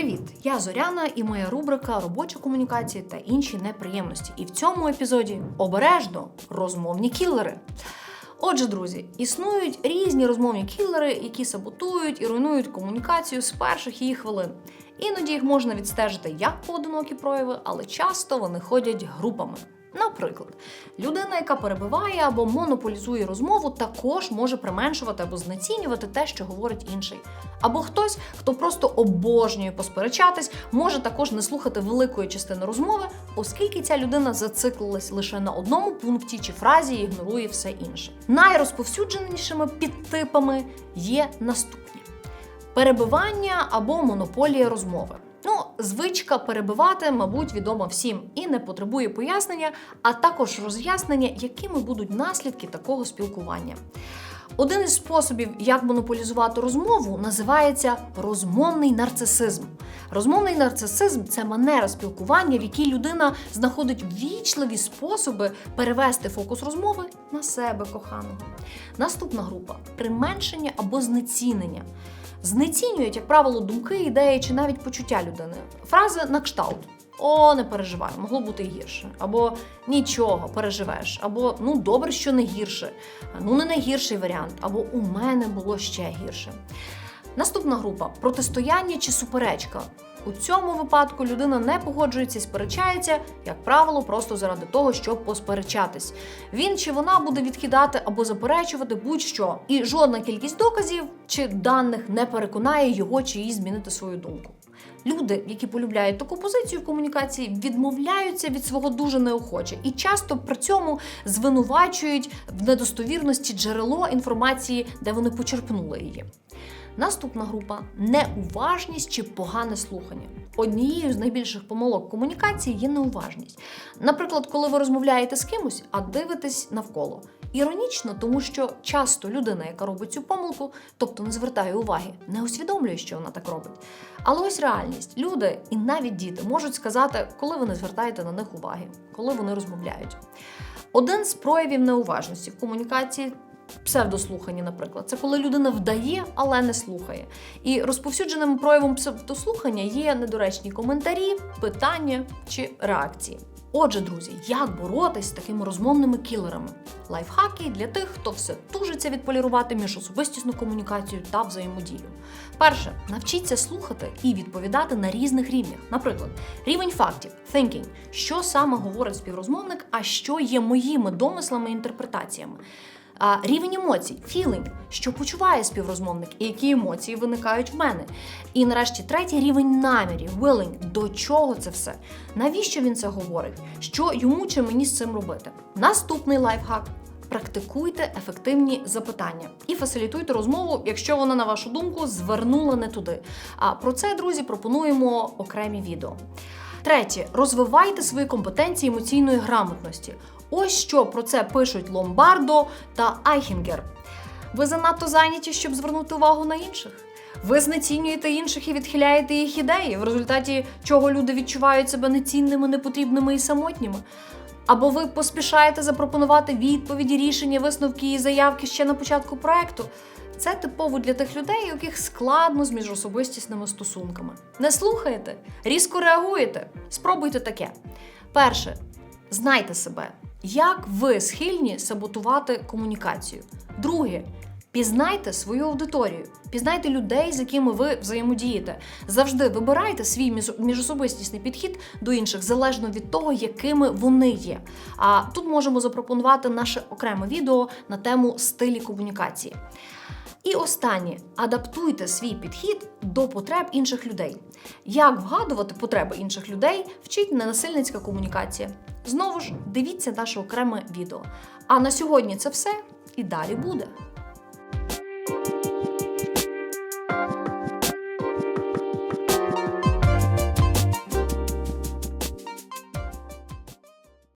Привіт! Я Зоряна і моя рубрика Робоча комунікація та інші неприємності. І в цьому епізоді обережно розмовні кілери. Отже, друзі, існують різні розмовні кілери, які саботують і руйнують комунікацію з перших її хвилин. Іноді їх можна відстежити як поодинокі прояви, але часто вони ходять групами. Наприклад, людина, яка перебиває або монополізує розмову, також може применшувати або знецінювати те, що говорить інший. Або хтось, хто просто обожнює посперечатись, може також не слухати великої частини розмови, оскільки ця людина зациклилась лише на одному пункті чи фразі і ігнорує все інше. Найрозповсюдженішими підтипами є наступні: перебивання або монополія розмови. Ну, звичка перебивати, мабуть, відома всім і не потребує пояснення, а також роз'яснення, якими будуть наслідки такого спілкування. Один із способів, як монополізувати розмову, називається розмовний нарцисизм. Розмовний нарцисизм це манера спілкування, в якій людина знаходить ввічливі способи перевести фокус розмови на себе коханого. Наступна група применшення або знецінення. Знецінюють, як правило, думки, ідеї чи навіть почуття людини. Фрази на кшталт. О, не переживай, могло бути гірше. Або нічого, переживеш, або ну добре, що не гірше, ну не найгірший варіант, або у мене було ще гірше. Наступна група протистояння чи суперечка. У цьому випадку людина не погоджується і сперечається, як правило, просто заради того, щоб посперечатись. Він чи вона буде відкидати або заперечувати будь-що, і жодна кількість доказів чи даних не переконає його чи її змінити свою думку. Люди, які полюбляють таку позицію в комунікації, відмовляються від свого дуже неохоче і часто при цьому звинувачують в недостовірності джерело інформації, де вони почерпнули її. Наступна група неуважність чи погане слухання. Однією з найбільших помилок комунікації є неуважність. Наприклад, коли ви розмовляєте з кимось, а дивитесь навколо. Іронічно, тому що часто людина, яка робить цю помилку, тобто не звертає уваги, не усвідомлює, що вона так робить. Але ось реальність: люди і навіть діти можуть сказати, коли ви не звертаєте на них уваги, коли вони розмовляють. Один з проявів неуважності в комунікації псевдослухання, наприклад, це коли людина вдає, але не слухає. І розповсюдженим проявом псевдослухання є недоречні коментарі, питання чи реакції. Отже, друзі, як боротись з такими розмовними кілерами? Лайфхаки для тих, хто все тужиться відполірувати між особистісну комунікацію та взаємодію. Перше, навчіться слухати і відповідати на різних рівнях. Наприклад, рівень фактів thinking, що саме говорить співрозмовник, а що є моїми домислами і інтерпретаціями. А рівень емоцій, feeling, що почуває співрозмовник, і які емоції виникають в мене. І нарешті третій рівень намірів, willing, до чого це все? Навіщо він це говорить? Що йому чи мені з цим робити? Наступний лайфхак. Практикуйте ефективні запитання і фасилітуйте розмову, якщо вона, на вашу думку, звернула не туди. А про це, друзі, пропонуємо окремі відео. Третє, розвивайте свої компетенції емоційної грамотності. Ось що про це пишуть Ломбардо та Айхінгер. Ви занадто зайняті, щоб звернути увагу на інших. Ви знецінюєте інших і відхиляєте їх ідеї, в результаті чого люди відчувають себе нецінними, непотрібними і самотніми. Або ви поспішаєте запропонувати відповіді, рішення, висновки і заявки ще на початку проекту. Це типово для тих людей, яких складно з міжособистісними стосунками. Не слухаєте, різко реагуєте. Спробуйте таке. Перше, знайте себе, як ви схильні саботувати комунікацію. Друге, пізнайте свою аудиторію, пізнайте людей, з якими ви взаємодієте. Завжди вибирайте свій між- міжособистісний підхід до інших залежно від того, якими вони є. А тут можемо запропонувати наше окреме відео на тему стилі комунікації. І останнє адаптуйте свій підхід до потреб інших людей. Як вгадувати потреби інших людей, вчить ненасильницька комунікація. Знову ж дивіться наше окреме відео. А на сьогодні це все і далі буде.